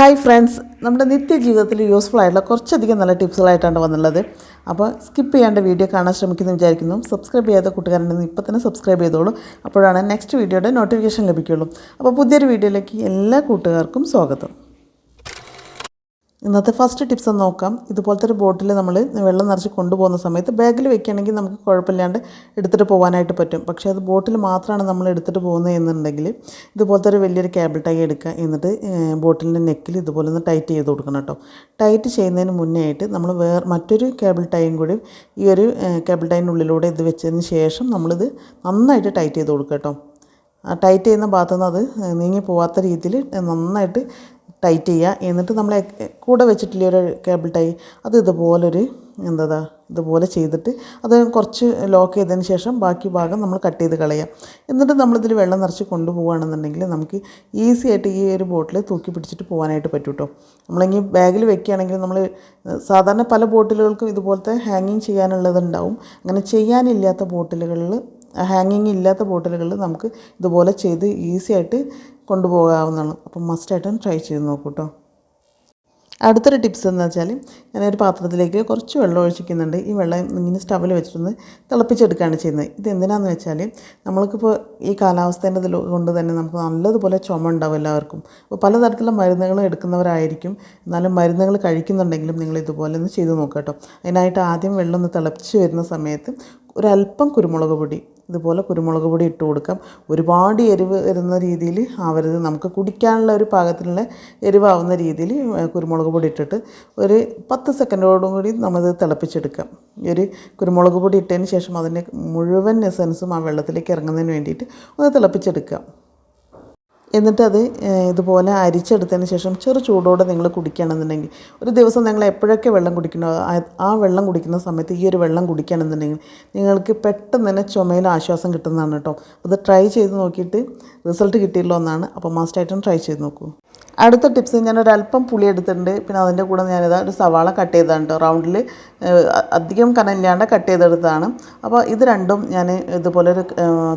Hi friends നമ്മുടെ നിത്യജീവിതത്തിൽ useful ആയിട്ടുള്ള കുറച്ചധികം നല്ല ടിപ്സുകളായിട്ടാണ് വന്നുള്ളത് അപ്പോൾ സ്കിപ്പ് ചെയ്യാണ്ട് വീഡിയോ കാണാൻ ശ്രമിക്കുന്നു വിചാരിക്കുന്നു. സബ്സ്ക്രൈബ് ചെയ്യാത്ത കൂട്ടുകാരുണ്ടെങ്കിൽ ഇപ്പോൾ തന്നെ സബ്സ്ക്രൈബ് ചെയ്തോളൂ. അപ്പോഴാണ് നെക്സ്റ്റ് വീഡിയോയുടെ നോട്ടിഫിക്കേഷൻ ലഭിക്കുകയുള്ളൂ. അപ്പോൾ പുതിയൊരു വീഡിയോയിലേക്ക് എല്ലാ കൂട്ടുകാർക്കും സ്വാഗതം. ഇന്നത്തെ ഫസ്റ്റ് ടിപ്സ് ഒന്ന് നോക്കാം. ഇതുപോലത്തെ ഒരു ബോട്ടിൽ നമ്മൾ വെള്ളം നിറച്ച് കൊണ്ടുപോകുന്ന സമയത്ത് ബാഗിൽ വെക്കുകയാണെങ്കിൽ നമുക്ക് കുഴപ്പമില്ലാണ്ട് എടുത്തിട്ട് പോകാനായിട്ട് പറ്റും. പക്ഷേ അത് ബോട്ടിൽ മാത്രമാണ് നമ്മൾ എടുത്തിട്ട് പോകുന്നത് എന്നുണ്ടെങ്കിൽ ഇതുപോലത്തെ ഒരു വലിയൊരു കേബിൾ ടൈ എടുക്കുക എന്നിട്ട് ബോട്ടിലിന്റെ നെക്കിൽ ഇതുപോലെ ഒന്ന് ടൈറ്റ് ചെയ്ത് കൊടുക്കണം കേട്ടോ. ടൈറ്റ് ചെയ്യുന്നതിന് മുന്നേ ആയിട്ട് നമ്മൾ വേറെ മറ്റൊരു കേബിൾ ടൈയും കൂടി ഈ ഒരു കേബിൾ ടൈന്റെ ഉള്ളിലൂടെ ഇത് വെച്ചതിന് ശേഷം നമ്മളിത് നന്നായിട്ട് ടൈറ്റ് ചെയ്ത് കൊടുക്കുക കേട്ടോ. ടൈറ്റ് ചെയ്യുന്ന ഭാഗത്തു നിന്ന് അത് നീങ്ങി പോവാത്ത രീതിയിൽ നന്നായിട്ട് ടൈറ്റ് ചെയ്യുക. എന്നിട്ട് നമ്മൾ കൂടെ വെച്ചിട്ടില്ലേ ഒരു കേബിൾ ടൈ അത് ഇതുപോലൊരു എന്താ ഇതുപോലെ ചെയ്തിട്ട് അത് കുറച്ച് ലോക്ക് ചെയ്തതിന് ശേഷം ബാക്കി ഭാഗം നമ്മൾ കട്ട് ചെയ്ത് കളയാം എന്നിട്ട് നമ്മളിതിൽ വെള്ളം നിറച്ച് കൊണ്ടുപോകുകയാണെന്നുണ്ടെങ്കിൽ നമുക്ക് ഈസി ആയിട്ട് ഈ ഒരു ബോട്ടിൽ തൂക്കി പിടിച്ചിട്ട് പോകാനായിട്ട് പറ്റും കേട്ടോ നമ്മളിങ്ങനെ ബാഗിൽ വെക്കുകയാണെങ്കിൽ നമ്മൾ സാധാരണ പല ബോട്ടിലുകൾക്കും ഇതുപോലത്തെ ഹാങ്ങിങ് ചെയ്യാനുള്ളതുണ്ടാവും. അങ്ങനെ ചെയ്യാനില്ലാത്ത ബോട്ടിലുകളിൽ ഹാങ്ങിങ് ഇല്ലാത്ത ബോട്ടിലുകളിൽ നമുക്ക് ഇതുപോലെ ചെയ്ത് ഈസി ആയിട്ട് കൊണ്ടുപോകാവുന്നതാണ്. അപ്പം മസ്റ്റായിട്ടും ട്രൈ ചെയ്ത് നോക്കൂ കേട്ടോ അടുത്തൊരു ടിപ്സ് എന്ന് വെച്ചാൽ ഞാനൊരു പാത്രത്തിലേക്ക് കുറച്ച് വെള്ളം ഒഴിച്ചിരിക്കുന്നുണ്ട്. ഈ വെള്ളം ഇങ്ങനെ സ്റ്റവിൽ വെച്ചിട്ടൊന്ന് തിളപ്പിച്ചെടുക്കുകയാണ് ചെയ്യുന്നത്. ഇത് എന്തിനാന്ന് വെച്ചാൽ നമ്മൾക്കിപ്പോൾ ഈ കാലാവസ്ഥേന്റെ കൊണ്ട് തന്നെ നമുക്ക് നല്ലതുപോലെ ചുമ ഉണ്ടാവും എല്ലാവർക്കും. അപ്പോൾ പലതരത്തിലുള്ള മരുന്നുകൾ എടുക്കുന്നവരായിരിക്കും. എന്നാലും മരുന്നുകൾ കഴിക്കുന്നുണ്ടെങ്കിലും നിങ്ങൾ ഇതുപോലെ ഒന്ന് ചെയ്ത് നോക്കുക കേട്ടോ അതിനായിട്ട് ആദ്യം വെള്ളം ഒന്ന് തിളപ്പിച്ച് വരുന്ന സമയത്ത് ഒരല്പം കുരുമുളക് പൊടി ഇതുപോലെ കുരുമുളക് പൊടി ഇട്ട് കൊടുക്കാം. ഒരുപാട് എരിവ് വരുന്ന രീതിയിൽ ആവരുത്. നമുക്ക് കുടിക്കാനുള്ള ഒരു പാകത്തിനുള്ള എരിവാവുന്ന രീതിയിൽ കുരുമുളക് പൊടി ഇട്ടിട്ട് ഒരു പത്ത് സെക്കൻഡോടും കൂടി നമ്മളത് തിളപ്പിച്ചെടുക്കാം. ഈ ഒരു കുരുമുളക് പൊടി ഇട്ടതിന് ശേഷം അതിന്റെ മുഴുവൻ എസൻസും ആ വെള്ളത്തിലേക്ക് ഇറങ്ങുന്നതിന് വേണ്ടിയിട്ട് ഒന്ന് തിളപ്പിച്ചെടുക്കാം. എന്നിട്ട് അത് ഇതുപോലെ അരിച്ചെടുത്തതിന് ശേഷം ചെറു ചൂടോടെ നിങ്ങൾ കുടിക്കുകയാണെന്നുണ്ടെങ്കിൽ ഒരു ദിവസം നിങ്ങൾ എപ്പോഴൊക്കെ വെള്ളം കുടിക്കണോ ആ വെള്ളം കുടിക്കുന്ന സമയത്ത് ഈ ഒരു വെള്ളം കുടിക്കുകയാണെന്നുണ്ടെങ്കിൽ നിങ്ങൾക്ക് പെട്ടെന്ന് തന്നെ ചുമയിൽ ആശ്വാസം കിട്ടുന്നതാണ് കേട്ടോ. അത് ട്രൈ ചെയ്ത് നോക്കിയിട്ട് റിസൾട്ട് കിട്ടിയല്ലോ എന്നാണ്. അപ്പോൾ മസ്റ്റായിട്ടും ട്രൈ ചെയ്ത് നോക്കൂ. അടുത്ത ടിപ്സ് ഞാനൊരു അല്പം പുളി എടുത്തിട്ടുണ്ട് പിന്നെ അതിന്റെ കൂടെ ഞാനിതാ ഒരു സവാള കട്ട് ചെയ്തതാണ് കേട്ടോ റൗണ്ടിൽ അധികം കനലില്ലാണ്ട് കട്ട് ചെയ്തെടുത്തതാണ്. അപ്പോൾ ഇത് രണ്ടും ഞാൻ ഇതുപോലെ ഒരു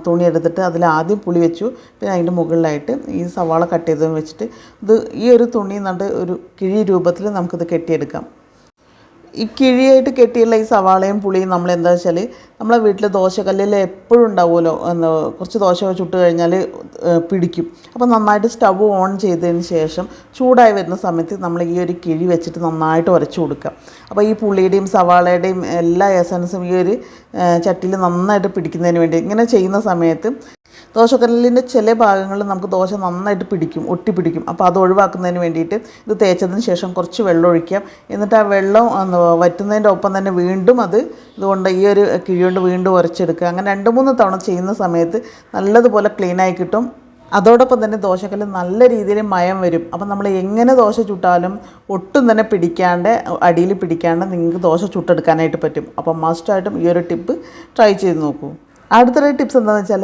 തുണി എടുത്തിട്ട് അതിൽ ആദ്യം പുളി വെച്ചു. പിന്നെ അതിന്റെ മുകളിലായിട്ട് ഈ സവാള കട്ട് ചെയ്തതും വെച്ചിട്ട് ഇത് ഈ ഒരു തുണി എന്നിട്ട് ഒരു കിഴി രൂപത്തിൽ നമുക്കിത് കെട്ടിയെടുക്കാം. ഈ കിഴിയായിട്ട് കെട്ടിയുള്ള ഈ സവാളയും പുളിയും നമ്മൾ എന്താ വെച്ചാൽ നമ്മളെ വീട്ടിൽ ദോശക്കല്ലിൽ എപ്പോഴും ഉണ്ടാവുമല്ലോ എന്താ കുറച്ച് ദോശ ചുട്ട് കഴിഞ്ഞാൽ പിടിക്കും. അപ്പോൾ നന്നായിട്ട് സ്റ്റവ് ഓൺ ചെയ്തതിന് ശേഷം ചൂടായി വരുന്ന സമയത്ത് നമ്മൾ ഈ ഒരു കിഴി വെച്ചിട്ട് നന്നായിട്ട് ഉരച്ചു കൊടുക്കുക. അപ്പോൾ ഈ പുളിയുടെയും സവാളയുടെയും എല്ലാ എസൻസും ഈ ഒരു ചട്ടിയിൽ നന്നായിട്ട് പിടിക്കുന്നതിന് വേണ്ടി ഇങ്ങനെ ചെയ്യുന്ന സമയത്ത് ദോശക്കല്ലിന്റെ ചില ഭാഗങ്ങളിൽ നമുക്ക് ദോശ നന്നായിട്ട് പിടിക്കും ഒട്ടി പിടിക്കും അപ്പോൾ അത് ഒഴിവാക്കുന്നതിന് വേണ്ടിയിട്ട് ഇത് തേച്ചതിന് ശേഷം കുറച്ച് വെള്ളം ഒഴിക്കാം. എന്നിട്ട് ആ വെള്ളം വറ്റുന്നതിന്റെ ഒപ്പം തന്നെ വീണ്ടും അത് ഇതുകൊണ്ട് ഈ ഒരു കിഴി കൊണ്ട് വീണ്ടും ഉരച്ചെടുക്കുക. അങ്ങനെ രണ്ട് മൂന്ന് തവണ ചെയ്യുന്ന സമയത്ത് നല്ലതുപോലെ ക്ലീനായി കിട്ടും. അതോടൊപ്പം തന്നെ ദോശക്കല്ല് നല്ല രീതിയിൽ മയം വരും. അപ്പം നമ്മൾ എങ്ങനെ ദോശ ചുട്ടാലും ഒട്ടും തന്നെ പിടിക്കാണ്ട് അടിയിൽ പിടിക്കാണ്ട് നിങ്ങൾക്ക് ദോശ ചുട്ടെടുക്കാനായിട്ട് പറ്റും. അപ്പം മസ്റ്റായിട്ടും ഈ ഒരു ടിപ്പ് ട്രൈ ചെയ്ത് നോക്കൂ. അടുത്തൊരു ടിപ്സ് എന്താണെന്ന് വെച്ചാൽ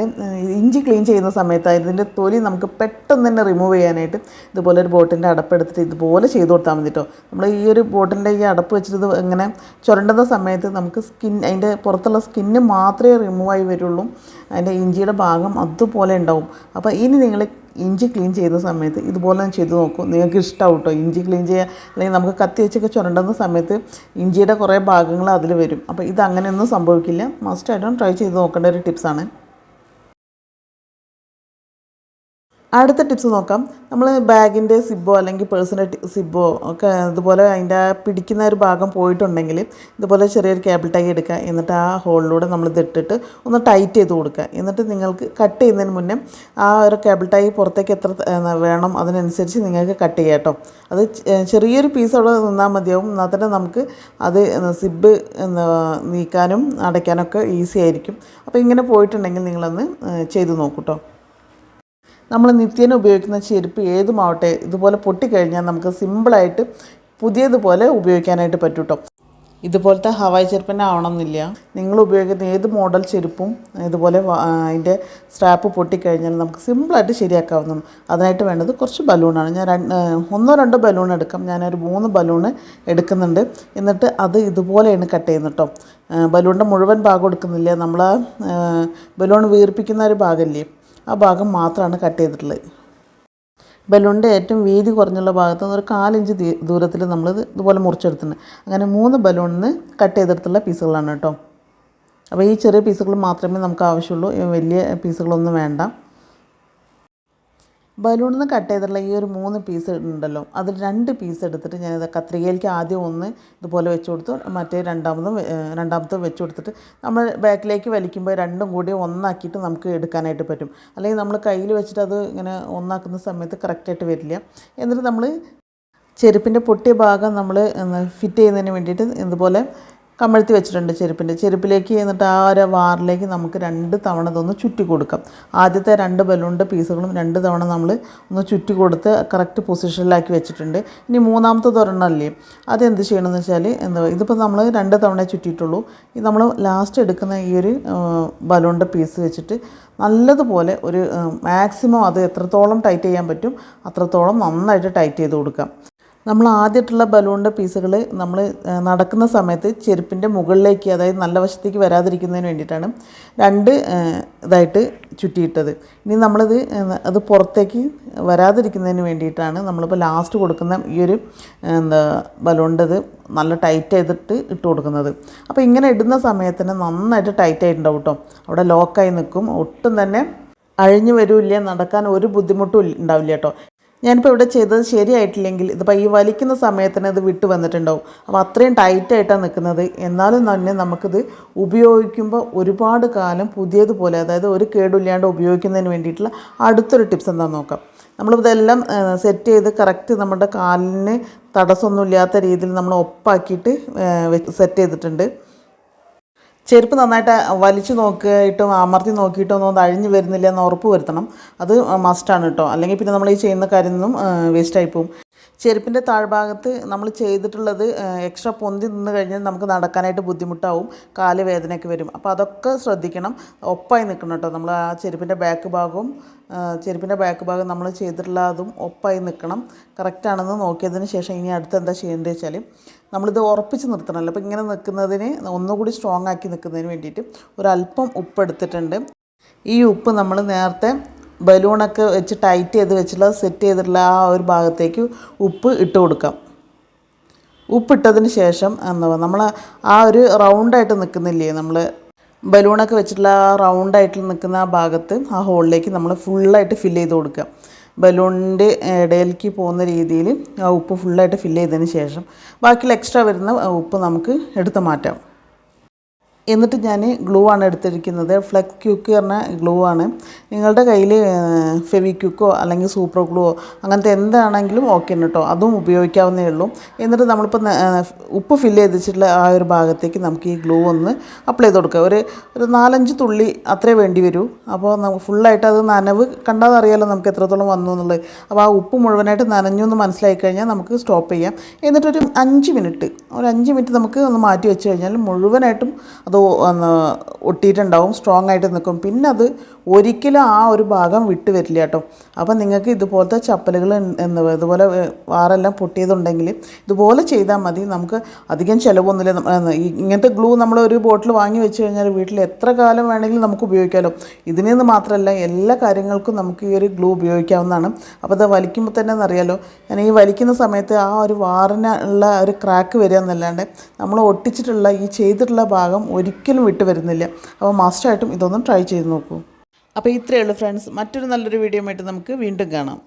ഇഞ്ചി ക്ലീൻ ചെയ്യുന്ന സമയത്ത് ഇതിന്റെ തൊലി നമുക്ക് പെട്ടെന്ന് തന്നെ റിമൂവ് ചെയ്യാനായിട്ട് ഇതുപോലെ ഒരു ബോട്ടിന്റെ അടപ്പെടുത്തിട്ട് ഇതുപോലെ ചെയ്ത് കൊടുത്താൽ മതി കേട്ടോ നമ്മൾ ഈ ഒരു ബോട്ടിന്റെ ഈ അടപ്പ് വെച്ചിട്ട് ഇങ്ങനെ ചുരണ്ടുന്ന സമയത്ത് നമുക്ക് സ്കിൻ അതിന്റെ പുറത്തുള്ള സ്കിന്ന് മാത്രമേ റിമൂവ് ആയി വരുള്ളൂ. അതിന്റെ ഇഞ്ചിയുടെ ഭാഗം അതുപോലെ ഉണ്ടാവും. അപ്പോൾ ഇനി നിങ്ങൾ ഇഞ്ചി ക്ലീൻ ചെയ്യുന്ന സമയത്ത് ഇതുപോലെ ഞാൻ ചെയ്ത് നോക്കും. നിങ്ങൾക്ക് ഇഷ്ടമാവും കേട്ടോ ഇഞ്ചി ക്ലീൻ ചെയ്യുക അല്ലെങ്കിൽ നമുക്ക് കത്തി വെച്ചൊക്കെ ചുരണ്ടുന്ന സമയത്ത് ഇഞ്ചിയുടെ കുറേ ഭാഗങ്ങൾ അതിൽ വരും. അപ്പോൾ ഇത് അങ്ങനെയൊന്നും സംഭവിക്കില്ല മസ്റ്റായിട്ടും ട്രൈ ചെയ്ത് നോക്കേണ്ട ഒരു ടിപ്സാണ് അടുത്ത ടിപ്സ് നോക്കാം. നമ്മൾ ബാഗിന്റെ സിബോ അല്ലെങ്കിൽ പേഴ്സിന്റെ സിബോ ഒക്കെ ഇതുപോലെ അതിന്റെ പിടിക്കുന്ന ഒരു ഭാഗം പോയിട്ടുണ്ടെങ്കിൽ ഇതുപോലെ ചെറിയൊരു കേബിൾ ടൈ എടുക്കുക. എന്നിട്ട് ആ ഹോളിലൂടെ നമ്മൾ ഇതിട്ടിട്ട് ഒന്ന് ടൈറ്റ് ചെയ്ത് കൊടുക്കുക. എന്നിട്ട് നിങ്ങൾക്ക് കട്ട് ചെയ്യുന്നതിന് മുന്നേ ആ ഒരു കേബിൾ ടൈ പുറത്തേക്ക് എത്ര വേണം അതിനനുസരിച്ച് നിങ്ങൾക്ക് കട്ട് ചെയ്യാം കേട്ടോ. അത് ചെറിയൊരു പീസ് അവിടെ നിന്നാൽ മതിയാവും. എന്നാൽ തന്നെ നമുക്ക് അത് സിബ് നീക്കാനും അടയ്ക്കാനൊക്കെ ഈസി ആയിരിക്കും. അപ്പോൾ ഇങ്ങനെ പോയിട്ടുണ്ടെങ്കിൽ നിങ്ങളൊന്ന് ചെയ്ത് നോക്കൂ കേട്ടോ. നമ്മൾ നിത്യേന ഉപയോഗിക്കുന്ന ചെരുപ്പ് ഏതുമാവട്ടെ ഇതുപോലെ പൊട്ടിക്കഴിഞ്ഞാൽ നമുക്ക് സിമ്പിളായിട്ട് പുതിയതുപോലെ ഉപയോഗിക്കാനായിട്ട് പറ്റും കേട്ടോ ഇതുപോലത്തെ ഹവായി ചെരുപ്പിനെ ആവണമെന്നില്ല. നിങ്ങൾ ഉപയോഗിക്കുന്ന ഏത് മോഡൽ ചെരുപ്പും ഇതുപോലെ അതിന്റെ സ്ട്രാപ്പ് പൊട്ടിക്കഴിഞ്ഞാൽ നമുക്ക് സിമ്പിളായിട്ട് ശരിയാക്കാവുന്നതാണ്. അതിനായിട്ട് വേണ്ടത് കുറച്ച് ബലൂണാണ്. ഞാൻ രണ്ട് ഒന്നോ രണ്ടോ ബലൂൺ എടുക്കാം. ഞാനൊരു മൂന്ന് ബലൂണ് എടുക്കുന്നുണ്ട്. എന്നിട്ട് അത് ഇതുപോലെയാണ് കട്ട് ചെയ്യുന്നത് കേട്ടോ ബലൂണിന്റെ മുഴുവൻ ഭാഗം എടുക്കുന്നില്ല. നമ്മൾ ബലൂൺ വീർപ്പിക്കുന്ന ഒരു ഭാഗമില്ലേ? ആ ഭാഗം മാത്രമാണ് കട്ട് ചെയ്തിട്ടുള്ളത്. ബലൂണിന്റെ ഏറ്റവും വീതി കുറഞ്ഞുള്ള ഭാഗത്ത് ഒരു കാലിഞ്ച് ദൂരത്തിൽ നമ്മൾ ഇതുപോലെ മുറിച്ചെടുത്തിട്ടുണ്ട്. അങ്ങനെ മൂന്ന് ബലൂണിന് കട്ട് ചെയ്തെടുത്തുള്ള പീസുകളാണ് കേട്ടോ. അപ്പോൾ ഈ ചെറിയ പീസുകൾ മാത്രമേ നമുക്ക് ആവശ്യമുള്ളൂ. വലിയ പീസുകളൊന്നും വേണ്ട. ബലൂണിൽ നിന്ന് കട്ട് ചെയ്തിട്ടുള്ള ഈ ഒരു മൂന്ന് പീസ് ഉണ്ടല്ലോ. അതിൽ രണ്ട് പീസ് എടുത്തിട്ട് ഞാനിത് കത്രികയിലേക്ക് ആദ്യം ഒന്ന് ഇതുപോലെ വെച്ച് കൊടുത്തു. മറ്റേ രണ്ടാമതും രണ്ടാമത്തെ വെച്ച് കൊടുത്തിട്ട് നമ്മൾ ബാക്കിലേക്ക് വലിക്കുമ്പോൾ രണ്ടും കൂടി ഒന്നാക്കിയിട്ട് നമുക്ക് എടുക്കാനായിട്ട് പറ്റും. അല്ലെങ്കിൽ നമ്മൾ കയ്യിൽ വെച്ചിട്ട് അത് ഇങ്ങനെ ഒന്നാക്കുന്ന സമയത്ത് കറക്റ്റായിട്ട് വരില്ല. എന്നിട്ട് നമ്മൾ ചെരുപ്പിന്റെ പൊട്ടിയ ഭാഗം നമ്മൾ ഫിറ്റ് ചെയ്യുന്നതിന് വേണ്ടിയിട്ട് ഇതുപോലെ കമഴ്ത്തി വെച്ചിട്ടുണ്ട് ചെരുപ്പിന്റെ. ചെരുപ്പിലേക്ക് എന്നിട്ട് ആ ഒരു വാറിലേക്ക് നമുക്ക് രണ്ട് തവണ ഇതൊന്ന് ചുറ്റി കൊടുക്കാം. ആദ്യത്തെ രണ്ട് ബലൂണിന്റെ പീസുകളും രണ്ട് തവണ നമ്മൾ ഒന്ന് ചുറ്റി കൊടുത്ത് കറക്റ്റ് പൊസിഷനിലാക്കി വെച്ചിട്ടുണ്ട്. ഇനി മൂന്നാമത്തെ ഒരെണ്ണമല്ലേ? അതെന്ത് ചെയ്യണമെന്ന് വെച്ചാൽ എന്താ ഇതിപ്പോൾ നമ്മൾ രണ്ട് തവണ ചുറ്റിയിട്ടുള്ളൂ. ഇത് നമ്മൾ ലാസ്റ്റ് എടുക്കുന്ന ഈ ഒരു ബലൂണിന്റെ പീസ് വെച്ചിട്ട് നല്ലതുപോലെ ഒരു മാക്സിമം അത് എത്രത്തോളം ടൈറ്റ് ചെയ്യാൻ പറ്റും അത്രത്തോളം നന്നായിട്ട് ടൈറ്റ് ചെയ്ത് കൊടുക്കാം. നമ്മൾ ആദ്യമായിട്ടുള്ള ബലൂണിന്റെ പീസുകൾ നമ്മൾ നടക്കുന്ന സമയത്ത് ചെരുപ്പിന്റെ മുകളിലേക്ക് അതായത് നല്ല വശത്തേക്ക് വരാതിരിക്കുന്നതിന് വേണ്ടിയിട്ടാണ് രണ്ട് ഇതായിട്ട് ചുറ്റിയിട്ടത്. ഇനി നമ്മളിത് അത് പുറത്തേക്ക് വരാതിരിക്കുന്നതിന് വേണ്ടിയിട്ടാണ് നമ്മളിപ്പോൾ ലാസ്റ്റ് കൊടുക്കുന്ന ഈ ഒരു എന്താ ബലൂണിന്റെ ഇത് നല്ല ടൈറ്റ് ചെയ്തിട്ട് ഇട്ട് കൊടുക്കുന്നത്. അപ്പോൾ ഇങ്ങനെ ഇടുന്ന സമയത്തിന് നന്നായിട്ട് ടൈറ്റ് ആയിട്ടുണ്ടാവും കേട്ടോ. അവിടെ ലോക്കായി നിൽക്കും. ഒട്ടും തന്നെ അഴിഞ്ഞു വരില്ല. നടക്കാൻ ഒരു ബുദ്ധിമുട്ടും ഉണ്ടാവില്ല കേട്ടോ. ഞാനിപ്പോൾ ഇവിടെ ചെയ്തത് ശരിയായിട്ടില്ലെങ്കിൽ ഇതിപ്പോൾ ഈ വലിക്കുന്ന സമയത്തിന് ഇത് വിട്ട് വന്നിട്ടുണ്ടാവും. അപ്പോൾ അത്രയും ടൈറ്റായിട്ടാണ് നിൽക്കുന്നത്. എന്നാലും തന്നെ നമുക്കിത് ഉപയോഗിക്കുമ്പോൾ ഒരുപാട് കാലം പുതിയതുപോലെ അതായത് ഒരു കേടില്ലാണ്ട് ഉപയോഗിക്കുന്നതിന് വേണ്ടിയിട്ടുള്ള അടുത്തൊരു ടിപ്സ് എന്താണെന്ന് നോക്കാം. നമ്മളിതെല്ലാം സെറ്റ് ചെയ്ത് കറക്റ്റ് നമ്മുടെ കാലിന് തടസ്സമൊന്നുമില്ലാത്ത രീതിയിൽ നമ്മൾ ഒപ്പാക്കിയിട്ട് സെറ്റ് ചെയ്തിട്ടുണ്ട്. ചെരുപ്പ് നന്നായിട്ട് വലിച്ചു നോക്കിയിട്ടും അമർത്തി നോക്കിയിട്ടും ഒന്നും അഴിഞ്ഞു വരുന്നില്ല എന്ന് ഉറപ്പ് വരുത്തണം. അത് മസ്റ്റാണ് കേട്ടോ അല്ലെങ്കിൽ പിന്നെ നമ്മൾ ഈ ചെയ്യുന്ന കാര്യം ഒന്നും വേസ്റ്റായി പോകും ചെരുപ്പിന്റെ താഴ്ഭാഗത്ത് നമ്മൾ ചെയ്തിട്ടുള്ളത് എക്സ്ട്രാ പൊന്തി നിന്ന് കഴിഞ്ഞാൽ നമുക്ക് നടക്കാനായിട്ട് ബുദ്ധിമുട്ടാവും കാൽ വേദനയൊക്കെ വരും. അപ്പോൾ അതൊക്കെ ശ്രദ്ധിക്കണം. ഒപ്പായി നിൽക്കണം കേട്ടോ. നമ്മൾ ആ ചെരുപ്പിന്റെ ബാക്ക് ഭാഗവും ചെരുപ്പിന്റെ ബാക്ക് ഭാഗം നമ്മൾ ചെയ്തിട്ടുള്ള അതും ഒപ്പായി നിൽക്കണം. കറക്റ്റാണെന്ന് നോക്കിയതിന് ശേഷം ഇനി അടുത്ത് എന്താ ചെയ്യേണ്ടത് വെച്ചാൽ നമ്മളിത് ഉറപ്പിച്ച് നിർത്തണമല്ലോ. അപ്പോൾ ഇങ്ങനെ നിൽക്കുന്നതിന് ഒന്നുകൂടി സ്ട്രോങ് ആക്കി നിൽക്കുന്നതിന് വേണ്ടിയിട്ട് ഒരല്പം ഉപ്പ് എടുത്തിട്ടുണ്ട്. ഈ ഉപ്പ് നമ്മൾ നേരത്തെ ബലൂണൊക്കെ വെച്ച് ടൈറ്റ് ചെയ്ത് വെച്ചിട്ടുള്ള സെറ്റ് ചെയ്തിട്ടുള്ള ആ ഒരു ഭാഗത്തേക്ക് ഉപ്പ് ഇട്ട് കൊടുക്കാം. ഉപ്പിട്ടതിന് ശേഷം എന്താ നമ്മൾ ആ ഒരു റൗണ്ടായിട്ട് നിൽക്കുന്നില്ലേ നമ്മൾ ബലൂണൊക്കെ വെച്ചിട്ടുള്ള ആ റൗണ്ടായിട്ട് നിൽക്കുന്ന ആ ഭാഗത്ത് ആ ഹോളിലേക്ക് നമ്മൾ ഫുള്ളായിട്ട് ഫില്ല് ചെയ്ത് കൊടുക്കുക. ബലൂണിന്റെ ഇടയിലേക്ക് പോകുന്ന രീതിയിൽ ആ ഉപ്പ് ഫുള്ളായിട്ട് ഫില്ല് ചെയ്തതിന് ശേഷം ബാക്കിയുള്ള എക്സ്ട്രാ വരുന്ന ഉപ്പ് നമുക്ക് എടുത്ത് മാറ്റാം. എന്നിട്ട് ഞാൻ ഗ്ലൂ ആണ് എടുത്തിരിക്കുന്നത്. ഫ്ലെക്സ് ക്യൂക്ക് പറഞ്ഞ ഗ്ലൂ ആണ്. നിങ്ങളുടെ കയ്യിൽ ഫെവി ക്യൂക്കോ അല്ലെങ്കിൽ സൂപ്പർ ഗ്ലൂവോ അങ്ങനത്തെ എന്താണെങ്കിലും ഓക്കെ ആണ് കേട്ടോ അതും ഉപയോഗിക്കാവുന്നേ ഉള്ളൂ. എന്നിട്ട് നമ്മളിപ്പോൾ ഉപ്പ് ഫില്ല് ചെയ്തിട്ടുള്ള ആ ഒരു ഭാഗത്തേക്ക് നമുക്ക് ഈ ഗ്ലൂ ഒന്ന് അപ്ലൈ ചെയ്ത് കൊടുക്കുക ഒരു ഒരു നാലഞ്ച് തുള്ളി അത്രേ വേണ്ടി വരൂ. അപ്പോൾ നമുക്ക് ഫുള്ളായിട്ട് അത് നനവ് കണ്ടാൽ അറിയാലോ നമുക്ക് എത്രത്തോളം വന്നു എന്നുള്ളത്. അപ്പോൾ ആ ഉപ്പ് മുഴുവനായിട്ട് നനഞ്ഞു എന്ന് മനസ്സിലായി കഴിഞ്ഞാൽ നമുക്ക് സ്റ്റോപ്പ് ചെയ്യാം. എന്നിട്ടൊരു അഞ്ച് മിനിറ്റ് ഒരു അഞ്ച് മിനിറ്റ് നമുക്ക് ഒന്ന് മാറ്റി വെച്ച് കഴിഞ്ഞാൽ മുഴുവനായിട്ടും അത് ഒന്ന് ഒട്ടിയിട്ടുണ്ടാവും സ്ട്രോങ് ആയിട്ട് നിൽക്കും. പിന്നെ അത് ഒരിക്കലും ആ ഒരു ഭാഗം വിട്ട് വരില്ല കേട്ടോ. അപ്പം നിങ്ങൾക്ക് ഇതുപോലത്തെ ചപ്പലുകൾ എന്ന് ഇതുപോലെ വാറെല്ലാം പൊട്ടിയതുണ്ടെങ്കിൽ ഇതുപോലെ ചെയ്താൽ മതി. നമുക്ക് അധികം ചിലവൊന്നുമില്ല. ഇങ്ങനത്തെ ഗ്ലൂ നമ്മൾ ഒരു ബോട്ടിൽ വാങ്ങി വെച്ച് കഴിഞ്ഞാൽ വീട്ടിൽ എത്ര കാലം വേണമെങ്കിലും നമുക്ക് ഉപയോഗിക്കാമല്ലോ ഇതിനെന്ന് മാത്രമല്ല എല്ലാ കാര്യങ്ങൾക്കും നമുക്ക് ഈ ഒരു ഗ്ലൂ ഉപയോഗിക്കാവുന്നതാണ്. അപ്പോൾ അത് വലിക്കുമ്പോൾ തന്നെ അറിയാലോ ഞാൻ ഈ വലിക്കുന്ന സമയത്ത് ആ ഒരു വാറിന് ഉള്ള ഒരു ക്രാക്ക് വരിക എന്നല്ലാണ്ട് നമ്മൾ ഒട്ടിച്ചിട്ടുള്ള ഈ ചെയ്തിട്ടുള്ള ഭാഗം ഒരിക്കലും വിട്ട് വരുന്നില്ല. അപ്പോൾ മസ്റ്റായിട്ടും ഇതൊന്നും ട്രൈ ചെയ്ത് നോക്കൂ. അപ്പോൾ ഇത്രയേ ഉള്ളൂ ഫ്രണ്ട്സ് മറ്റൊരു നല്ലൊരു വീഡിയോ ആയിട്ട് നമുക്ക് വീണ്ടും കാണാം.